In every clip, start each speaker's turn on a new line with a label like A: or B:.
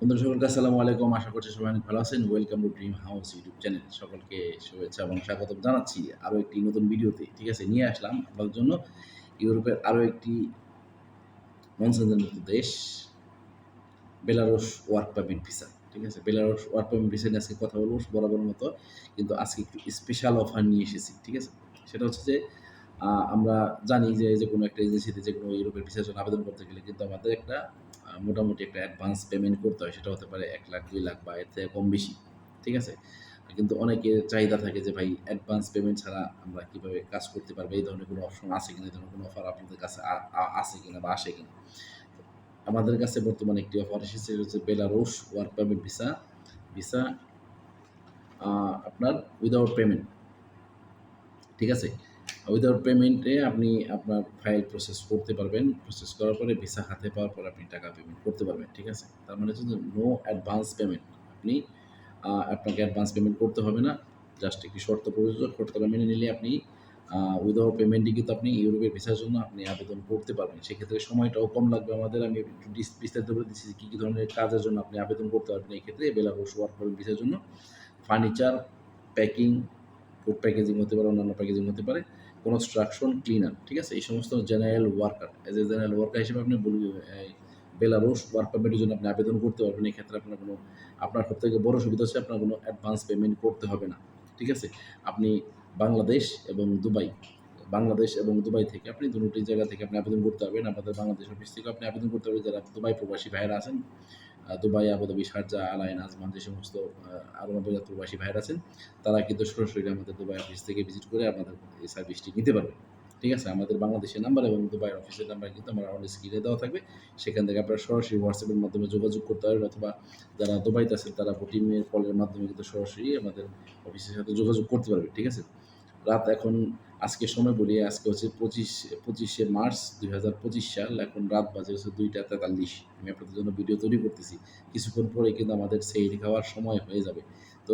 A: বন্ধুরা, সকলকে আসসালামু আলাইকুম। আশা করছি সবাই অনেক ভালো আছেন। Welcome to dream house YouTube channel সকলকে শুভেচ্ছা এবং স্বাগত জানাচ্ছি আরও একটি নতুন ভিডিওতে। ঠিক আছে, নিয়ে আসলাম আপনাদের জন্য ইউরোপের আরও একটি মনসেন্সের দেশ, বেলারুশ ওয়ার্ক পারমিট ভিসা। ঠিক আছে, বেলারুশ ওয়ার্ক পারমিট ভিসা নিয়ে আজকে কথা বলব বরাবর মতো, কিন্তু আজকে একটু স্পেশাল অফার নিয়ে এসেছি। ঠিক আছে, সেটা হচ্ছে যে আমরা জানি যে যে কোনো একটা এজেন্সিতে যে কোনো ইউরোপের ভিসার জন্য আবেদন করতে গেলে কিন্তু আমাদের একটা মোটামুটি একটা অ্যাডভান্স পেমেন্ট করতে হয় সেটা হতে পারে এক লাখ, দুই লাখ বা এর থেকে কম বেশি, ঠিক আছে? কিন্তু অনেকের চাহিদা থাকে যে, ভাই অ্যাডভান্স পেমেন্ট ছাড়া আমরা কীভাবে কাজ করতে পারব? এই ধরনের কোনো অপশন আছে কিনা? এই ধরনের কোনো অফার আপনাদের কাছে আছে কিনা বা আসে কিনা? আমাদের কাছে বর্তমানে একটি অফার এসেছে সেটা হচ্ছে Belarus work permit visa visa আপনার উইদাউট পেমেন্ট ঠিক আছে? উইদাউট পেমেন্টে আপনি আপনার ফাইল প্রসেস করতে পারবেন। প্রসেস করার পরে ভিসা হাতে পাওয়ার পর আপনি টাকা পেমেন্ট করতে পারবেন, ঠিক আছে? তার মানে হচ্ছে নো অ্যাডভান্স পেমেন্ট আপনি আপনাকে অ্যাডভান্স পেমেন্ট করতে হবে না। জাস্ট একটি শর্ত প্রযোজ্য শর্তটা মেনে নিলে আপনি উইদাউট পেমেন্টে কিন্তু আপনি ইউরোপের ভিসার জন্য আপনি আবেদন করতে পারবেন। সেক্ষেত্রে সময়টাও কম লাগবে আমাদের। আমি একটু বিস্তারিত বলে দিচ্ছি কী কী ধরনের কাজের জন্য আপনি আবেদন করতে পারবেন এই ক্ষেত্রে। বেলারুশ ওয়ার্ক পারমিট ভিসার জন্য। ফার্নিচার প্যাকিং ফুড প্যাকেজিং হতে পারে, অন্যান্য প্যাকেজিং হতে পারে। কনস্ট্রাকশন ক্লিনার ঠিক আছে? এই সমস্ত general worker as a general worker হিসেবে আপনি বলি- এই বেলারুশ ওয়ার্ক পারমিটের জন্য আপনি আবেদন করতে পারবেন, এই ক্ষেত্রে আপনার কোনো, আপনার সব থেকে বড় সুবিধা হচ্ছে আপনার কোনো অ্যাডভান্স পেমেন্ট করতে হবে না, ঠিক আছে? আপনি বাংলাদেশ এবং দুবাই, বাংলাদেশ এবং দুবাই থেকে আপনি দুটি জায়গা থেকে আপনি আবেদন করতে পারবেন। আমাদের বাংলাদেশ অফিস থেকে আপনি আবেদন করতে পারবেন, যারা দুবাই প্রবাসী ভাইয়েরা আছেন। Dubai, Abu Dhabi, Sharjah, Al Ain, Ajman যে সমস্ত আমিরাত প্রবাসী ভাইয়েরা আছেন, তারা কিন্তু সরাসরি আমাদের দুবাই অফিস থেকে ভিজিট করে আমাদের এই সার্ভিসটি নিতে পারবে। ঠিক আছে? আমাদের বাংলাদেশের নাম্বার এবং দুবাই অফিসের নাম্বার কিন্তু আমার অন স্ক্রিনে দেওয়া থাকবে। সেখান থেকে আপনারা সরাসরি হোয়াটসঅ্যাপের মাধ্যমে যোগাযোগ করতে পারবেন অথবা যারা দুবাইতে আছেন, তারা বোটিমের কলের মাধ্যমে কিন্তু সরাসরি আমাদের অফিসের সাথে যোগাযোগ করতে পারবে। ঠিক আছে? রাত এখন আজকে সময় বলি আজকে হচ্ছে পঁচিশ, পঁচিশে মার্চ দুই হাজার পঁচিশ সাল, এখন রাত বাজে হচ্ছে দুইটা তেতাল্লিশ। আমি আপনাদের জন্য ভিডিও তৈরি করতেছি। কিছুক্ষণ পরে কিন্তু আমাদের সেই খাওয়ার সময় হয়ে যাবে। তো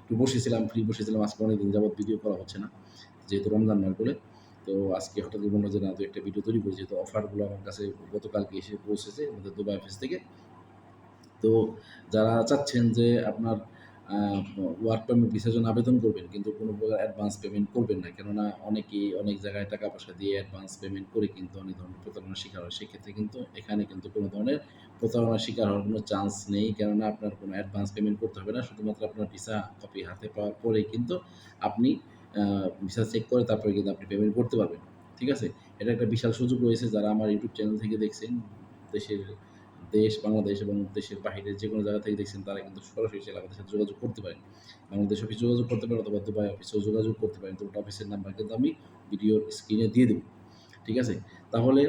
A: একটু বসেছিলাম ফ্রি বসেছিলাম, আজকে অনেকদিন যাবত ভিডিও করা হচ্ছে না, যেহেতু রমজান মাস বলে। তো আজকে হঠাৎ করে মনে হচ্ছে না তো একটা ভিডিও তৈরি করেছি তো অফারগুলো আমার কাছে গতকালকে এসে পৌঁছেছে আমাদের দুবাই অফিস থেকে। তো যারা চাচ্ছেন যে আপনার ওয়ার্ক পারমিট ভিসার জন্য আবেদন করবেন, কিন্তু কোনো প্রকার অ্যাডভান্স পেমেন্ট করবেন না। কেননা অনেকেই অনেক জায়গায় টাকা পয়সা দিয়ে অ্যাডভান্স পেমেন্ট করে কিন্তু অনেক ধরনের প্রতারণার শিকার হয়। সেক্ষেত্রে কিন্তু এখানে কিন্তু কোনো ধরনের প্রতারণার শিকার হওয়ার কোনো চান্স নেই। কেননা আপনার কোনো অ্যাডভান্স পেমেন্ট করতে হবে না। শুধুমাত্র আপনার ভিসা কপি হাতে পাওয়ার পরেই কিন্তু আপনি ভিসা চেক করে তারপরে কিন্তু আপনি পেমেন্ট করতে পারবেন। ঠিক আছে? এটা একটা বিশাল সুযোগ রয়েছে। যারা আমার ইউটিউব চ্যানেল থেকে দেখছেন, দেশের দেশ বাংলাদেশ এবং দেশের বাইরের যে কোনো জায়গা থেকে দেখছেন তারা কিন্তু সরাসরি এসে আমাদের সাথে যোগাযোগ করতে পারেন। বাংলাদেশ অফিস যোগাযোগ করতে পারেন অথবা দুবাই অফিসেও যোগাযোগ করতে পারেন। তো ওটা অফিসের নাম্বার কিন্তু আমি ভিডিওর স্ক্রিনে দিয়ে দেবো। ঠিক আছে? তাহলে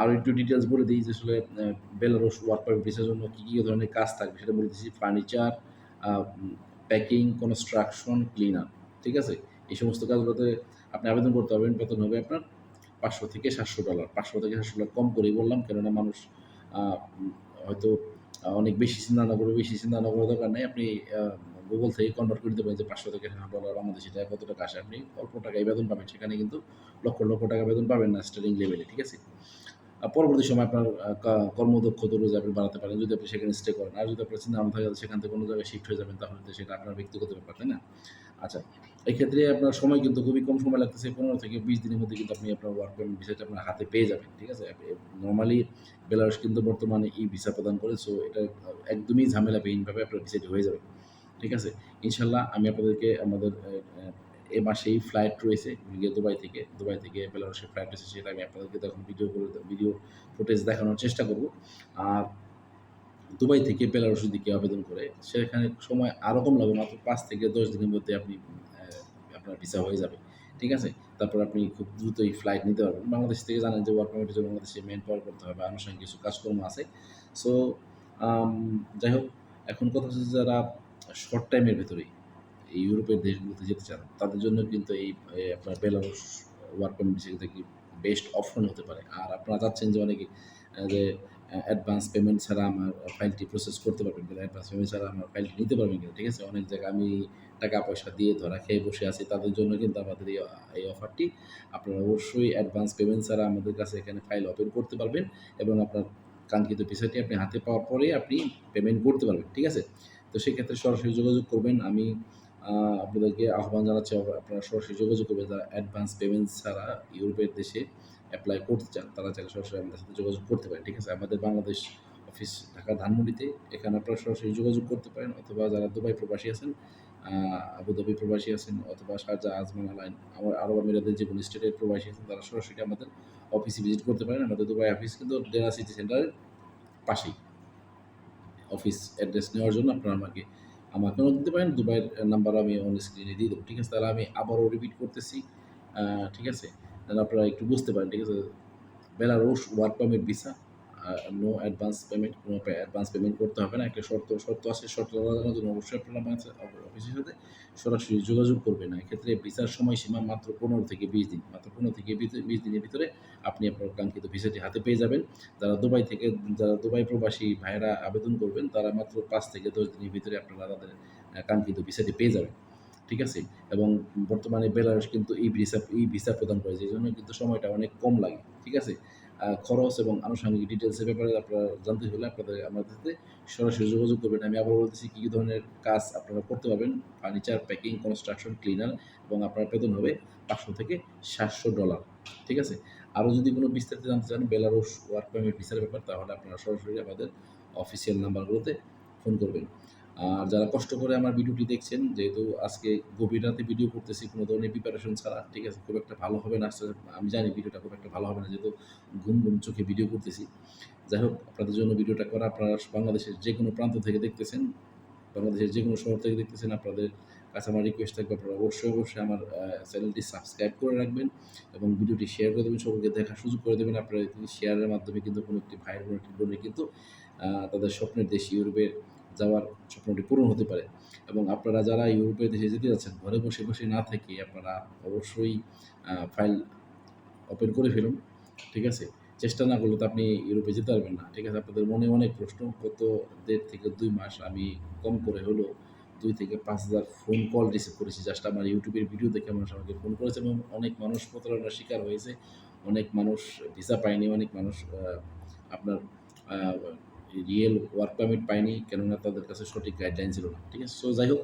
A: আরও একটু ডিটেলস বলে দিই যে আসলে আহ, বেলারুশ ওয়ার্ক পারমিট ভিসার জন্য কী কী ধরনের কাজ থাকবে সেটা বলে দিচ্ছি। ফার্নিচার প্যাকিং কনস্ট্রাকশন ক্লিনার ঠিক আছে? এই সমস্ত কাজগুলোতে আপনি আবেদন করতে পারবেন। বেতন হবে আপনার পাঁচশো থেকে সাতশো ডলার পাঁচশো থেকে সাতশো ডলার কম করেই বললাম কেননা মানুষ হয়তো অনেক বেশি চিন্তা না করবে বেশি চিন্তা না করার দরকার নেই। আপনি গুগল থেকে কনভার্ট করে দিতে পারেন যে পাঁচশো থেকে হাজার ডলার বাংলাদেশি টাকা কত টাকা আসে। আপনি অল্প টাকায় বেতন পাবেন। সেখানে কিন্তু লক্ষ লক্ষ টাকা বেতন পাবেন না স্টার্টিং লেভেলে ঠিক আছে? পরবর্তী সময় আপনার কর্মদক্ষতা রোজ আপনি বাড়াতে পারেন। যদি আপনি সেখানে স্টে করেন, আর যদি আপনার চিন্তা থাকে সেখান থেকে কোনো জায়গায় শিফট হয়ে যাবেন, তাহলে সেটা আপনার ব্যক্তিগত ব্যাপার, তাই না? আচ্ছা এই ক্ষেত্রে আপনার সময় কিন্তু খুবই কম সময় লাগতেছে, পনেরো থেকে বিশ দিনের মধ্যে কিন্তু আপনি আপনার ওয়ার্ক পারমিট ভিসাটা আপনার হাতে পেয়ে যাবেন, ঠিক আছে? নর্মালি বেলারুশ কিন্তু বর্তমানে ই ভিসা প্রদান করে সো এটা একদমই ঝামেলাবিহীনভাবে আপনার ভিসাটি হয়ে যাবে, ঠিক আছে? ইনশাল্লাহ আমি আপনাদেরকে আমাদের এ মাসেই ফ্লাইট রয়েছে দুবাই থেকে দুবাই থেকে বেলারুশের ফ্লাইট রয়েছে, সেটা আমি আপনাদেরকে তখন ভিডিও করে ভিডিও ফুটেজ দেখানোর চেষ্টা করব। আর দুবাই থেকে বেলারুশের দিকে আবেদন করে, সেখানে সময় আরও কম লাগবে, মাত্র পাঁচ থেকে দশ দিনের মধ্যে আপনি আপনার ভিসা হয়ে যাবে, ঠিক আছে? তারপর আপনি খুব দ্রুতই ফ্লাইট নিতে পারবেন। বাংলাদেশ থেকে জানেন যে ওয়ার্ক পারমিটের জন্য বাংলাদেশে মেন পাওয়ার করতে হবে, আনুষঙ্গিক কিছু কাজকর্ম আছে। সো যাই হোক, এখন কথা হচ্ছে যারা শর্ট টাইমের ভেতরেই। ইউরোপের দেশগুলোতে যেতে চান, তাদের জন্য কিন্তু এই আপনার বেলারুশ ওয়ার্ক পারমিট থেকে বেস্ট অপশন হতে পারে? আর আপনারা চাচ্ছেন যে অনেকে যে অ্যাডভান্স পেমেন্ট ছাড়া আমার ফাইলটি প্রসেস করতে পারবেন কিনা অ্যাডভান্স পেমেন্ট ছাড়া আমার ফাইলটি নিতে পারবেন কিনা, ঠিক আছে? অনেক জায়গায় আমি টাকা পয়সা দিয়ে ধরা খেয়ে বসে আছি, তাদের জন্য কিন্তু আমাদের এই এই অফারটি আপনারা অবশ্যই অ্যাডভান্স পেমেন্ট ছাড়া আমাদের কাছে এখানে ফাইল ওপেন করতে পারবেন এবং আপনার কাঙ্ক্ষিত ভিসাটি আপনি হাতে পাওয়ার পরে আপনি পেমেন্ট করতে পারবেন, ঠিক আছে? তো সেক্ষেত্রে সরাসরি যোগাযোগ করবেন, আমি আপনাদেরকে আহ্বান জানাচ্ছি, আপনারা সরাসরি যোগাযোগ করবেন। যারা অ্যাডভান্স পেমেন্ট ছাড়া ইউরোপের দেশে অ্যাপ্লাই করতে চান, তারা চাইলে সরাসরি আমাদের সাথে যোগাযোগ করতে পারেন, ঠিক আছে? আমাদের বাংলাদেশ অফিস ঢাকা ধানমন্ডিতে, এখানে আপনারা সরাসরি যোগাযোগ করতে পারেন, অথবা যারা দুবাই প্রবাসী আছেন আবুধাবি প্রবাসী আছেন, অথবা শারজা আজমান আলাইন, আমার আরব আমিরাতের যে কোনো স্টেটের প্রবাসী আছেন, তারা সরাসরি আমাদের অফিসে ভিজিট করতে পারেন। আমাদের দুবাই অফিস কিন্তু ডেরা সিটি সেন্টারের পাশেই। অফিস অ্যাড্রেস নেওয়ার জন্য আপনারা আমাকে আমাকেও দিতে পারেন, দুবাইয়ের নাম্বার আমি অন স্ক্রিনে দিয়ে দেবো। ঠিক আছে? তাহলে আমি আবারও রিপিট করতেছি। ঠিক আছে? তাহলে আপনারা একটু বুঝতে পারেন, ঠিক আছে? Belarus work permit visa no advance payment কোনো অ্যাডভান্স পেমেন্ট করতে হবে না। একটা শর্ত শর্ত আছে, শর্ত জানার জন্য অবশ্যই আপনারা অফিসের সাথে সরাসরি যোগাযোগ করবেন না। এক্ষেত্রে ভিসার সময়সীমা মাত্র পনেরো থেকে বিশ দিন, মাত্র পনেরো থেকে বিশ- দিনের ভিতরে আপনি আপনার কাঙ্ক্ষিত ভিসাটি হাতে পেয়ে যাবেন। যারা দুবাই থেকে, যারা দুবাই প্রবাসী ভাইয়েরা আবেদন করবেন, তারা মাত্র পাঁচ থেকে দশ দিনের ভিতরে আপনারা তাদের কাঙ্ক্ষিত ভিসাটি পেয়ে যাবেন। ঠিক আছে? এবং বর্তমানে বেলারস কিন্তু এই ভিসা এই ভিসা প্রদান করে এই জন্য কিন্তু সময়টা অনেক কম লাগে। ঠিক আছে? খরচ এবং আনুষঙ্গিক ডিটেলসের ব্যাপারে আপনারা জানতে হলে আপনাদের আমাদের সাথে সরাসরি যোগাযোগ করবেন। আমি আবার বলতেছি কী কী ধরনের কাজ আপনারা করতে পারবেন। ফার্নিচার, প্যাকিং কনস্ট্রাকশন ক্লিনার এবং আপনার বেতন হবে পাঁচশো থেকে সাতশো ডলার ঠিক আছে? আরও যদি কোনো বিস্তারিত জানতে চান, বেলারুশ ওয়ার্ক পারমিট ভিসার ব্যাপার, তাহলে আপনারা সরাসরি আমাদের অফিসিয়াল নাম্বারগুলোতে ফোন করবেন। আর যারা কষ্ট করে আমার ভিডিওটি দেখছেন, যেহেতু আজকে গভীর রাতে ভিডিও করতেছি কোনো ধরনের প্রিপারেশন ছাড়া, ঠিক আছে, খুব একটা ভালো হবে না আমি জানি ভিডিওটা খুব একটা ভালো হবে না, যেহেতু ঘুম ঘুম চোখে ভিডিও করতেছি। যাই হোক, আপনাদের জন্য ভিডিওটা করা, আপনারা বাংলাদেশের যে কোনো প্রান্ত থেকে দেখতেছেন, বাংলাদেশের যে কোনো শহর থেকে দেখতেছেন, আপনাদের কাছে আমার রিকোয়েস্ট থাকবে, আপনারা অবশ্যই অবশ্যই আমার চ্যানেলটি সাবস্ক্রাইব করে রাখবেন এবং ভিডিওটি শেয়ার করে দেবেন, সকলকে দেখার সুযোগ করে দেবেন। আপনারা শেয়ারের মাধ্যমে কিন্তু কোনো একটি ভাইয়ের, কোনো একটি বোনের কিন্তু তাদের স্বপ্নের দেশ ইউরোপে যাওয়ার স্বপ্নটি পূরণ হতে পারে। এবং আপনারা যারা ইউরোপের দেশে যেতে যাচ্ছেন, ঘরে বসে বসে না থেকে আপনারা অবশ্যই ফাইল ওপেন করে ফেলুন, ঠিক আছে? চেষ্টা না করলে তো আপনি ইউরোপে যেতে পারবেন না, ঠিক আছে? আপনাদের মনে অনেক প্রশ্ন গত দেড় থেকে দুই মাস আমি কম করে হলো দুই থেকে পাঁচ হাজার ফোন কল রিসিভ করেছি জাস্ট আমার ইউটিউবের ভিডিও দেখে মানুষ আমাকে ফোন করেছে এবং অনেক মানুষ প্রতারণার শিকার হয়েছে, অনেক মানুষ ভিসা পায়নি, অনেক মানুষ আপনার রিয়েল ওয়ার্ক পারমিট পায়নি কেননা তাদের কাছে সঠিক গাইডলাইন ছিল না, ঠিক আছে? সো যাই হোক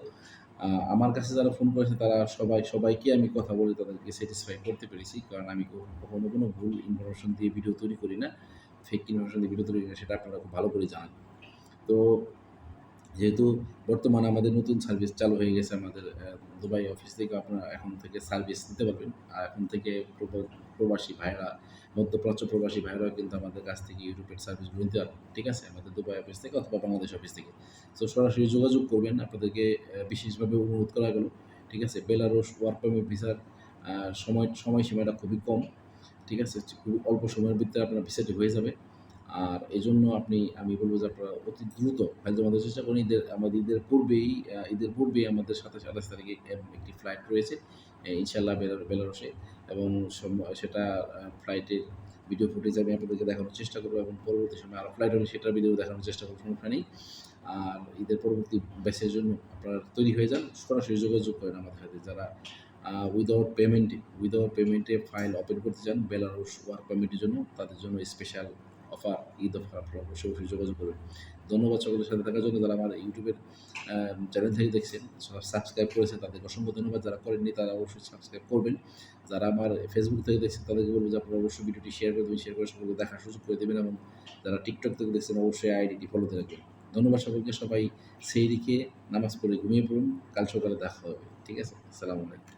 A: আমার কাছে যারা ফোন করেছে, তারা সবাই, সবাইকে আমি কথা বলে তাদেরকে স্যাটিসফাই করতে পেরেছি, কারণ আমি কখনো কোনো ভুল ইনফরমেশন দিয়ে ভিডিও তৈরি করি না ফেক ইনফরমেশন দিয়ে ভিডিও তৈরি করি না, সেটা আপনারা খুব ভালো করে জানেন। তো যেহেতু বর্তমানে আমাদের নতুন সার্ভিস চালু হয়ে গেছে আমাদের দুবাই অফিস থেকে আপনারা এখন থেকে সার্ভিস নিতে পারবেন। আর এখন থেকে প্রবাসী ভাইরা মধ্যপ্রাচ্য প্রবাসী ভাইরাও কিন্তু আমাদের কাছ থেকে ইউরোপের সার্ভিসগুলো নিতে পারবেন ঠিক আছে? আমাদের দুবাই অফিস থেকে অথবা বাংলাদেশ অফিস থেকে। তো সরাসরি যোগাযোগ করবেন, আপনাদেরকে বিশেষভাবে অনুরোধ করা গেল, ঠিক আছে? বেলারুশ ওয়ার্ক পারমিট ভিসার সময়, সময়সীমাটা খুবই কম, ঠিক আছে? খুব অল্প সময়ের ভিতরে আপনার ভিসাটি হয়ে যাবে। আর এই জন্য আপনি, আমি বলব যে আপনারা অতি দ্রুত ফাইল জমা দেওয়ার চেষ্টা করুন, ঈদের, আমাদের ঈদের পূর্বেই ঈদের পূর্বেই আমাদের সাতাশ, আঠাশ তারিখে একটি ফ্লাইট রয়েছে ইনশাল্লাহ বেলার বেলারসে এবং সেটা ফ্লাইটের ভিডিও ফুটেজ আমি আপনাদেরকে দেখানোর চেষ্টা করব এবং পরবর্তী সময় আরও ফ্লাইট হবে, সেটার ভিডিও দেখানোর চেষ্টা করব, সমস্যা নেই। আর ঈদের পরবর্তী ব্যাচের জন্য আপনারা তৈরি হয়ে যান, সরাসরি যোগাযোগ করেন আমাদের সাথে, যারা উইদাউট পেমেন্টে উইদাউট পেমেন্টে ফাইল ওপেন করতে চান বেলারুশ ওয়ার্ক পারমিটের জন্য, তাদের জন্য স্পেশাল অফার ঈদ অফার আপনারা অবশ্যই অবশ্যই যোগাযোগ করবেন। ধন্যবাদ সকলের সাথে থাকার জন্য যারা আমার ইউটিউবের চ্যানেল থেকে দেখছেন সাবস্ক্রাইব করেছেন তাদেরকে অসংখ্য ধন্যবাদ। যারা করেননি, তারা অবশ্যই সাবস্ক্রাইব করবেন। যারা আমার ফেসবুক থেকে দেখছেন, তাদেরকে বলব যে আপনারা অবশ্যই ভিডিওটি শেয়ার করে দেবেন শেয়ার করে সকলকে দেখার সুযোগ করে দেবেন এবং যারা টিকটক থেকে দেখছেন, অবশ্যই আইডিটি ফলোতে রাখবেন। ধন্যবাদ সকলকে, সবাই সেই দিকে নামাজ পড়ে ঘুমিয়ে পড়ুন। কাল সকালে দেখা হবে। ঠিক আছে? আসসালামু আলাইকুম।